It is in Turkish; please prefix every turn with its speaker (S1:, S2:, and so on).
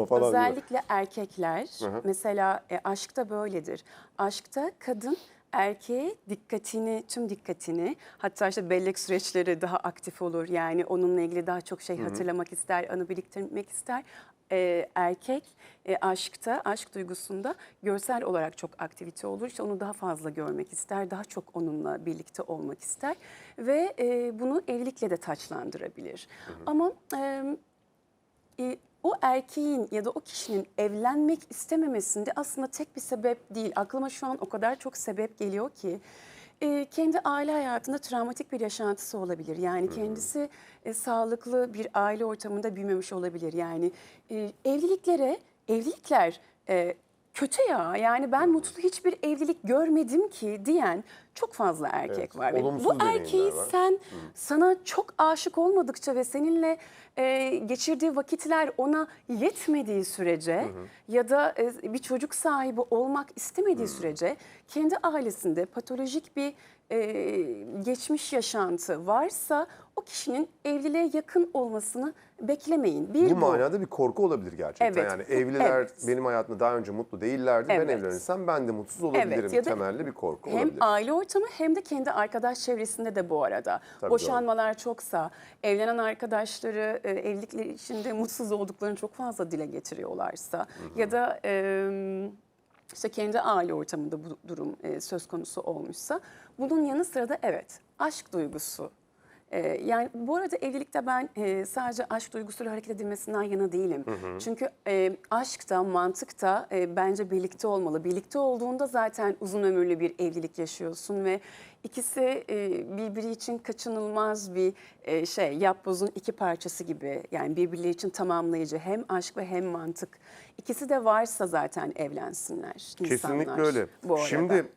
S1: yapma falan diyor.
S2: Özellikle erkekler
S1: hı.
S2: mesela e, aşkta böyledir. Aşkta kadın erkeğe dikkatini, tüm dikkatini hatta işte bellek süreçleri daha aktif olur. Yani onunla ilgili daha çok şey hatırlamak ister, anı biriktirmek ister. E, erkek e, aşkta, aşk duygusunda görsel olarak çok aktivite olur. İşte onu daha fazla görmek ister, daha çok onunla birlikte olmak ister ve e, bunu evlilikle de taçlandırabilir. Ama e, e, o erkeğin ya da o kişinin evlenmek istememesinde aslında tek bir sebep değil. Aklıma şu an o kadar çok sebep geliyor ki e, kendi aile hayatında travmatik bir yaşantısı olabilir. Yani kendisi e, sağlıklı bir aile ortamında büyümemiş olabilir. Yani e, evliliklere, evlilikler e, kötü ya yani ben mutlu hiçbir evlilik görmedim ki diyen çok fazla erkek
S1: Evet,
S2: var. Ve
S1: olumsuz
S2: Bu
S1: deneyimler
S2: erkeği
S1: var.
S2: sen sana çok aşık olmadıkça ve seninle e, geçirdiği vakitler ona yetmediği sürece ya da e, bir çocuk sahibi olmak istemediği sürece kendi ailesinde patolojik bir e, geçmiş yaşantı varsa o kişinin evliliğe yakın olmasını beklemeyin. Bir
S1: Bu manada bir korku olabilir gerçekten.
S2: Evet,
S1: Yani
S2: bu-
S1: evliler
S2: evet.
S1: benim hayatımda daha önce mutlu değillerdi. Ben
S2: Evet.
S1: evlenirsem ben de mutsuz olabilirim.
S2: da
S1: Temelli bir korku
S2: hem
S1: olabilir.
S2: aile ortamı hem de kendi arkadaş çevresinde de bu arada.
S1: Tabii
S2: Boşanmalar çoksa, evlenen arkadaşları e, evlilikleri içinde mutsuz olduklarını çok fazla dile getiriyorlarsa ya da e, işte kendi aile ortamında bu durum e, söz konusu olmuşsa bunun yanı sıra da evet aşk duygusu ee, yani bu arada evlilikte ben e, sadece aşk duygusuyla hareket edilmesinden yana değilim. Çünkü e, aşk da mantık da e, bence birlikte olmalı. Birlikte olduğunda zaten uzun ömürlü bir evlilik yaşıyorsun ve ikisi e, birbiri için kaçınılmaz bir e, şey yapbozun iki parçası gibi. Yani birbirleri için tamamlayıcı hem aşk ve hem mantık. İkisi de varsa zaten evlensinler insanlar.
S1: Kesinlikle öyle.
S2: Bu arada.
S1: Şimdi